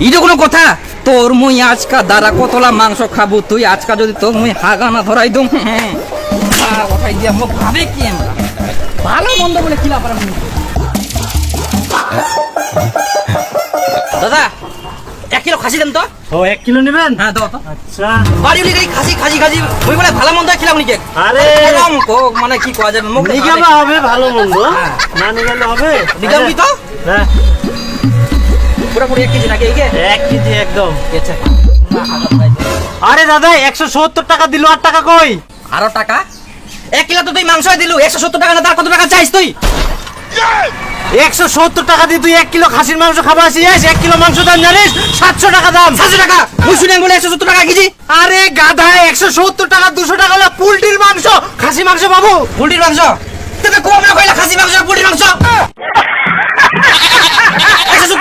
কোনো কথা? তোর মুই আজকা দ্বারা কতলা মাংস খাব তুই আজকা যদি তোর মুই হাগানা ধরাই দম কথাই দিয়া মোক ভাবে কি আমরা ভালো মন্দ বলে খিলা পারা দাদা এক কিলো খাসি দেন তো। ও এক কিলো নেবেন? হ্যাঁ দাও তো। আচ্ছা। বাড়ি উলি খাসি খাসি খাসি ওই বলে ভালো মন্দ খিলাম নিকে আরে। খেলাম কো মানে কি কোয়া যাবে মোক নিগামা হবে ভালো মন্দ। হ্যাঁ। না নিগালে হবে? নিগাম তো? হ্যাঁ। পুরোপুরি এক কেজি নাকি? এই এক কেজি একদম। আচ্ছা আরে দাদা একশো সত্তর টাকা দিল আর টাকা কই? আরও টাকা? এক কিলো তো তুই মাংস দিলু। একশো সত্তর টাকা না তার কত টাকা চাইস তুই? একশো সত্তর টাকা দিয়ে তুই এক কিলো খাসির মাংস খাবার আসিস এক কিলো মাংস দাম জানিস? সাতশো টাকা দাম। সাতশো টাকা? মুই বলে একশো সত্তর টাকা কেজি? আরে গাধা একশো সত্তর টাকা দুশো টাকা হলো পোল্ট্রির মাংস। খাসি মাংস বাবু। পোল্ট্রির মাংস? তবে কম না কইলা খাসি মাংস আর মাংস?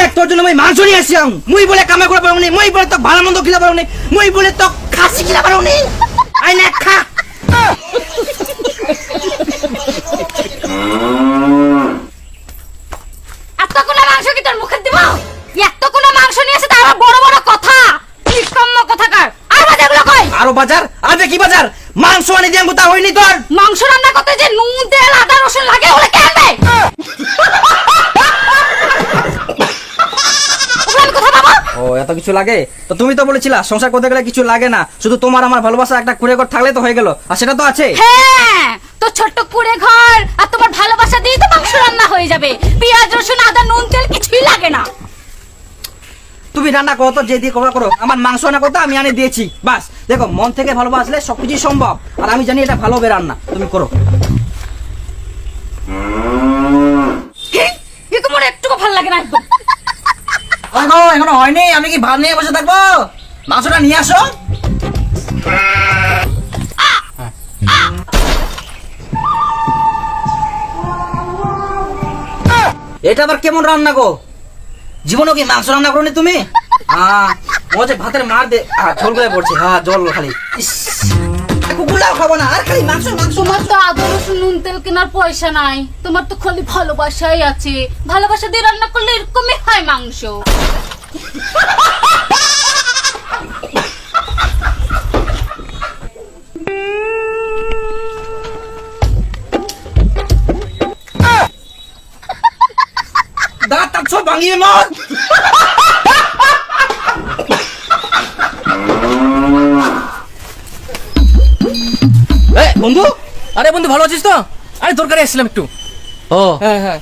দেখ তোর জন্য মই মাংস নিয়ে আসিয়াম মুই বলে কামে করে পারব মুই বলে তো ভালো মন্দ খিলা পারব মুই বলে তো খাসি খিলা পারব আই না খা। এতগুলো মাংস কি তোর মুখে দিব? এতগুলো মাংস নিয়ে এসে তার বড় বড় কথা। নিষ্কম্ম কথাকার আর বাজারগুলো কই আরও বাজার আবে কি বাজার মাংস আনি দিয়াম তা হইনি তোর মাংস রান্না করতে যে নুন তেল আদা রসুন লাগে ওগুলো কে আনবে ওগুলো আমি কোথায় পাবো ও এত কিছু লাগে? তো তুমি তো বলেছিলা সংসার করতে গেলে কিছু লাগে না। শুধু তোমার আমার ভালোবাসা একটা কুড়ে ঘর থাকলে তো হয়ে গেল। আর সেটা তো আছে। হ্যাঁ তো ছোট্ট কুড়ে ঘর আর তোমার ভালোবাসা দিয়ে তো মাংস রান্না হয়ে যাবে। পেঁয়াজ রসুন আদা নুন তেল কিছুই লাগে না। তুমি রান্না করো তো যে দিয়ে করা করো। আমার মাংস রান্না করতে আমি আনে দিয়েছি। বাস। দেখো মন থেকে ভালোবাসলে সবকিছুই সম্ভব। আর আমি জানি এটা ভালো হবে রান্না। তুমি করো। একে মনে একটুকু ভালো লাগে না একদম। এখনও এখনও হয়নি, আমি কি ভাত নিয়ে বসে থাকব? মাংসটা নিয়ে আসো। এটা আবার কেমন রান্না গো? জীবনও কি মাংস রান্না করনি তুমি? হ্যাঁ মজে ভাতের মার দে হ্যাঁ ঝোল করে পড়ছে হ্যাঁ জল খালি। ইস, খাব না আর খালি মাংস মাংস তোমার তো আদা রসুন নুন তেল কেনার পয়সা নাই। তোমার তো খালি ভালোবাসাই আছে। ভালোবাসা দিয়ে রান্না করলে এরকমই হয় মাংস। দাঁত সব ভাঙিয়ে মর। বন্ধু? আরে বন্ধু ভালো আছিস তো? আরে দরকারে এসেছিলাম একটু। ও। হ্যাঁ হ্যাঁ।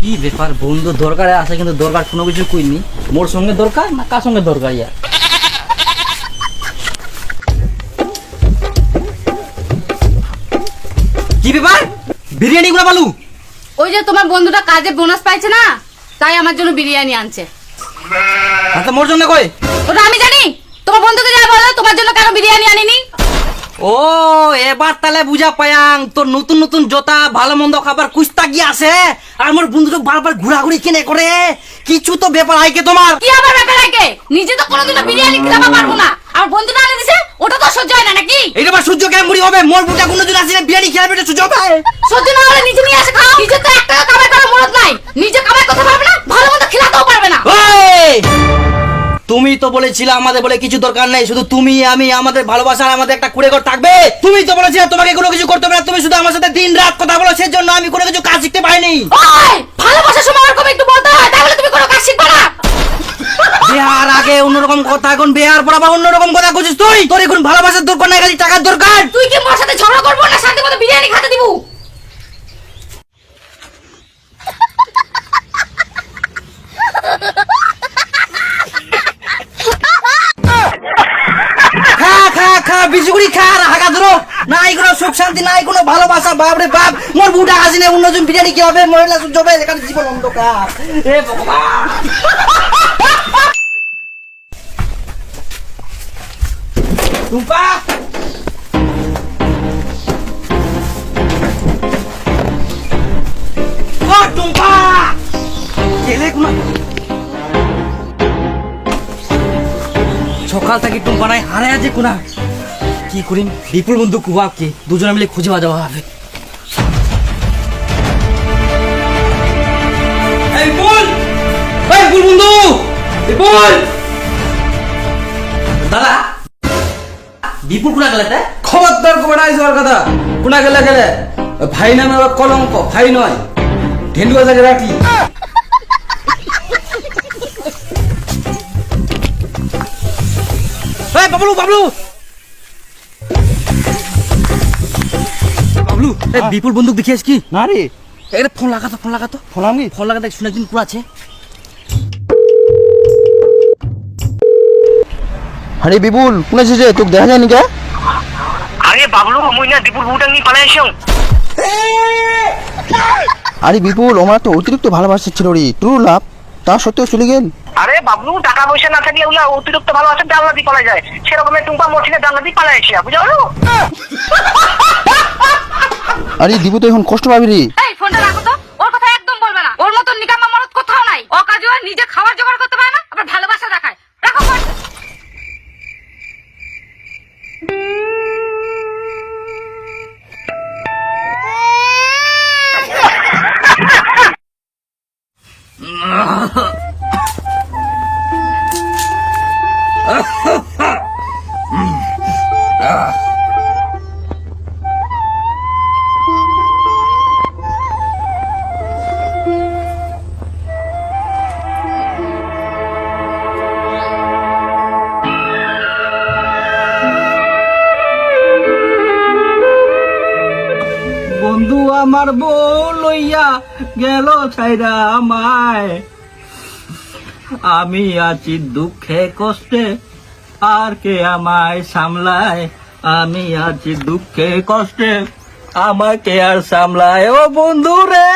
কি ব্যাপার বন্ধু দরকারে আছে কিন্তু দরকার কোনো কিছু কইনি? মোর সঙ্গে দরকার না কার সঙ্গে দরকার ইয়া? কি ব্যাপার? বিরিয়ানি গুলা বালু? ওই যে তোমার বন্ধুটা কাজে বোনাস পাইছে না তাই আমার জন্য বিরিয়ানি আনছে। হাতে মোর জন্য কই? ওটা আমি জানি। তোমার বন্ধুকে যা বলো তোমার জন্য কেন বিরিয়ানি আনিনি? ও এবার তাহলে বুঝা পায়াং তোর নতুন নতুন জোতা ভালো মন্দ খাবার কুস্তা গিয়ে আছে। আর আমার বন্ধুকে বারবার ঘোরাঘুরি কিনে করে। কিছু তো ব্যাপার আইকে তোমার। কি আবার ব্যাপার লাগে নিজে তো কোনোদিনও বিরিয়ানি খেতে পারব না। আর বন্ধুটা আনে দিছে ওটা তো সহ্য হয় না নাকি? এইটা আবার সূর্য কেমন মুড়ি হবে? মোর বুটা কোনো দিন আসলে বিরিয়ানি খেয়ে বেটে সূর্য হবে? সহ্য না হলে নিজে নিয়ে আসে খাও। নিজে তো তুমি তো বলেছিলে আমাদের বলে কিছু দরকার নেই শুধু তুমি আমি আমাদের ভালোবাসা আমাদের একটা কুড়ে ঘর থাকবে। তুমি তো বলেছিলে তোমাকে কোনো কিছু করতে হবে না তুমি শুধু আমার সাথে দিন রাত কথা বলো সেজন্য আমি কোনো কিছু কাজ শিখতে পাইনি ভালোবাসার সময় ওরকম একটু বলতে হয় তাহলে তুমি কোনো কাজ শিখবে না। বিয়ার আগে অন্যরকম কথা এখন বিয়ার পর আবার অন্যরকম কথা খুঁজিস তুই? তোর এখন ভালোবাসার দরকার নাই খালি টাকার দরকার। তুই কি মোর সাথে ঝগড়া করব না? শান্তি মতো বিরিয়ানি খেতে দিব খা খা খা বিজুগুড়ি খা আর হাগা ধরো নাই কোনো সুখ শান্তি নাই, কোনো ভালোবাসা, বাপ রে বাপ। মোর বুটা হাসি নেই, অন্যজন বিরিয়ানি কি হবে? মহিলা হবে এখানে জীবন অন্ধকার। এ ভগবান। টুম্পা! সকাল থেকে টুম্পা নাই হারে আছে কোনা। কি করিম? বিপুল বন্ধু কুবাবকে দুজনে মিলে খুঁজে পাওয়া যাওয়া হবে। দাদা বিপুল কোনা গেলে খবরদার নাই যাওয়ার কথা। কোনা গেলে গেলে? ভাই নামে ওরা কলঙ্ক ভাই নয়। ঢেন্ডুয়া জায়গায় রাখি। এই বাবলু বাবলু! বাবলু এই বিপুল বন্দুক দেখিস কি? না রে। একটা ফোন লাগাতো ফোন লাগাতো ফোন আমি ফোন লাগাতে শুনে একদিন পুরো আছে। আরে বিপুল কোন আছে যে তোকে দেখা যায়নি কে? আরে বাবলু মুই না দীপুর বুটাং নিয়ে পালাই আসং আরে বিপুল আমার তো অতিরিক্ত ভালোবাসা ছিল রে ট্রু লাভ তা সত্ত্বেও চলে গেল। আরে বাবলু টাকা পয়সা না থাকলে ওগুলা অতিরিক্ত ভালো আছে ডালনা দিয়ে পালাই যায় সেরকমের টুম্পা মর্ছিনে ডালনা দিয়ে পালাই আসিয়া বুঝা গেল? আরে দিবু তো এখন কষ্ট পাবি রে। আমার বউ লইয়া গেল ছাইরা আমায়। আমি আছি দুঃখে কষ্টে, আর কে আমায় সামলায়? আমি আছি দুঃখে কষ্টে আমাকে আর সামলায়? ও বন্ধু রে